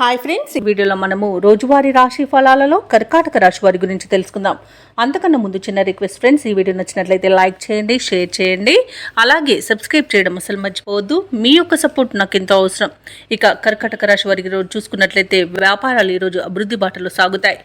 Hi friends ఈ వీడియోలో మనము రోజువారీ రాశి ఫలాలలో కర్కాటక రాశి వారి గురించి తెలుసుకుందాం. అంతకన్నా ముందు చిన్న రిక్వెస్ట్ ఫ్రెండ్స్ ఈ వీడియో నచ్చినట్లయితే లైక్ చేయండి షేర్ చేయండి. అలాగే సబ్స్క్రైబ్ చేయడం అసలు మర్చిపోవద్దు. మీ యొక్క సపోర్ట్ నాకు ఎంతో అవసరం. ఇక కర్కాటక రాశి వారికి రోజు చూసుకున్నట్లయితే వ్యాపారాలు ఈరోజు అభివృద్ధి బాటలో సాగుతాయి.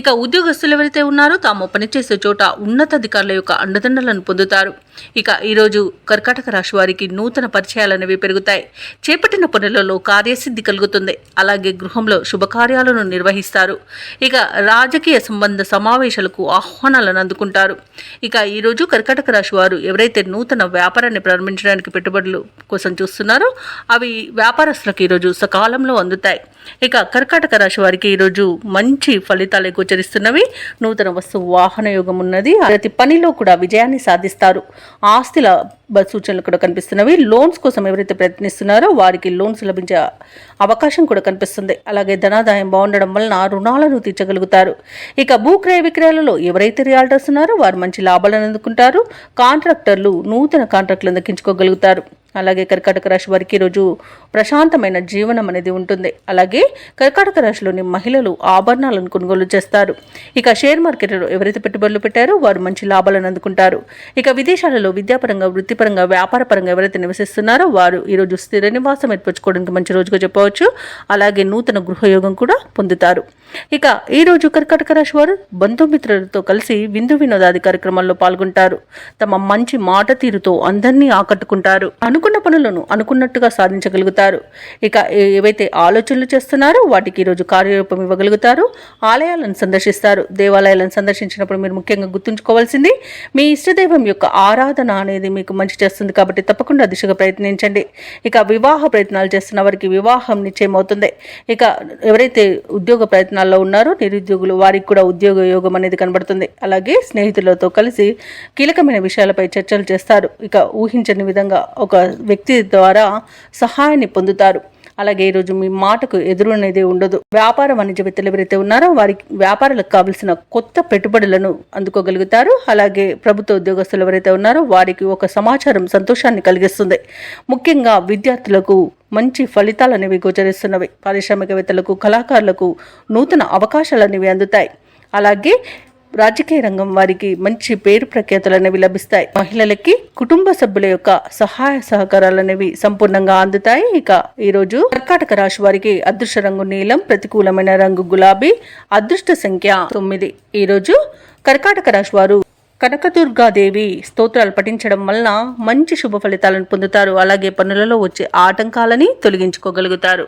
ఇక ఉద్యోగస్తులు ఎవరైతే ఉన్నారో తాము పనిచేసే చోట ఉన్నతాధికారుల యొక్క అండదండలను పొందుతారు. ఇక ఈరోజు కర్కాటక రాశి వారికి నూతన పరిచయాలు అనేవి పెరుగుతాయి. చేపట్టిన పనులలో కార్యసిద్ధి కలుగుతుంది. అలాగే గృహంలో శుభకార్యాలను నిర్వహిస్తారు. ఇక రాజకీయ సంబంధ సమావేశాలకు ఆహ్వానాలను అందుకుంటారు. ఇక ఈరోజు కర్కాటక రాశి వారు ఎవరైతే నూతన వ్యాపారాన్ని ప్రారంభించడానికి పెట్టుబడులు కోసం చూస్తున్నారో అవి వ్యాపారస్తులకు ఈరోజు సకాలంలో అందుతాయి. ఇక కర్కాటక రాశి వారికి ఈరోజు మంచి ఫలితాలు గోచరిస్తున్నవి. నూతన వస్తు వాహన యోగం ఉన్నది. ప్రతి పనిలో కూడా విజయాన్ని సాధిస్తారు. ఆస్తుల సూచనలు కూడా కనిపిస్తున్నవి. లోన్స్ కోసం ఎవరైతే ప్రయత్నిస్తున్నారో వారికి లోన్స్ లభించే అవకాశం కూడా కనిపిస్తుంది. అలాగే ధనాదాయం బాగుండడం వలన రుణాలను తీర్చగలుగుతారు. ఇక భూ క్రయ విక్రయాలలో ఎవరైతే రియాల్టర్స్ ఉన్నారో వారు మంచి లాభాలను అందుకుంటారు. కాంట్రాక్టర్లు నూతన కాంట్రాక్టులు దక్కించుకోగలుగుతారు. అలాగే కర్కాటక రాశి వారికి ఈరోజు ప్రశాంతమైన జీవనం అనేది ఉంటుంది. అలాగే కర్కాటక రాశిలోని మహిళలు ఆభరణాలను కొనుగోలు చేస్తారు. ఇక షేర్ మార్కెట్లో ఎవరైతే పెట్టుబడులు పెట్టారో వారు మంచి లాభాలను అందుకుంటారు. ఇక విదేశాలలో విద్యాపరంగా వృత్తిపరంగా వ్యాపారపరంగా ఎవరైతే నివసిస్తున్నారో వారు ఈరోజు స్థిర నివాసం ఏర్పరచుకోవడానికి మంచి రోజుగా చెప్పవచ్చు. అలాగే నూతన గృహయోగం కూడా పొందుతారు. ఇక ఈరోజు కర్కటక కర్కాటక రాశి వారు బంధుమిత్రులతో కలిసి విందు వినోదాది కార్యక్రమాల్లో పాల్గొంటారు. తమ మంచి మాట తీరుతో అందరినీ ఆకట్టుకుంటారు. అనుకున్న పనులను అనుకున్నట్టుగా సాధించగలుగుతారు. ఇక ఏవైతే ఆలోచనలు చేస్తున్నారో వాటికి ఈరోజు కార్యరూపం ఇవ్వగలుగుతారు. ఆలయాలను సందర్శిస్తారు. దేవాలయాలను సందర్శించినప్పుడు మీరు ముఖ్యంగా గుర్తుంచుకోవాల్సింది మీ ఇష్టదైవం యొక్క ఆరాధన అనేది మీకు మంచి చేస్తుంది కాబట్టి తప్పకుండా దిశగా ప్రయత్నించండి. ఇక వివాహ ప్రయత్నాలు చేస్తున్న వారికి వివాహం నిశ్చయమవుతుంది. ఇక ఎవరైతే ఉద్యోగ ప్రయత్నాల్లో ఉన్నారు. నిరుద్యోగులు వారికి కూడా ఉద్యోగ యోగం అనేది కనబడుతుంది. అలాగే స్నేహితులతో కలిసి కీలకమైన విషయాలపై చర్చలు చేస్తారు. ఇక ఊహించని విధంగా ఒక వ్యక్తి ద్వారా సహాయాన్ని పొందుతారు. అలాగే ఈరోజు మీ మాటకు ఎదురు అనేది ఉండదు. వ్యాపార వాణిజ్యవేత్తలు ఎవరైతే ఉన్నారో వారికి వ్యాపారాలకు కావలసిన కొత్త పెట్టుబడులను అందుకోగలుగుతారు. అలాగే ప్రభుత్వ ఉద్యోగస్తులు ఎవరైతే ఉన్నారో వారికి ఒక సమాచారం సంతోషాన్ని కలిగిస్తుంది. ముఖ్యంగా విద్యార్థులకు మంచి ఫలితాలు అనేవి గోచరిస్తున్నవి. పారిశ్రామికవేత్తలకు కళాకారులకు నూతన అవకాశాలు అనేవి అందుతాయి. అలాగే రాజకీయ రంగం వారికి మంచి పేరు ప్రఖ్యాతులు అనేవి లభిస్తాయి. మహిళలకి కుటుంబ సభ్యుల యొక్క సహాయ సహకారాలు అనేవి సంపూర్ణంగా అందుతాయి. ఇక ఈ రోజు కర్కాటక రాశి వారికి అదృష్ట రంగు నీలం ప్రతికూలమైన రంగు గులాబీ అదృష్ట సంఖ్య తొమ్మిది. ఈ రోజు కర్కాటక రాశి వారు కనకదుర్గాదేవి స్తోత్రాలు పఠించడం వలన మంచి శుభ ఫలితాలను పొందుతారు. అలాగే పనులలో వచ్చే ఆటంకాలని తొలగించుకోగలుగుతారు.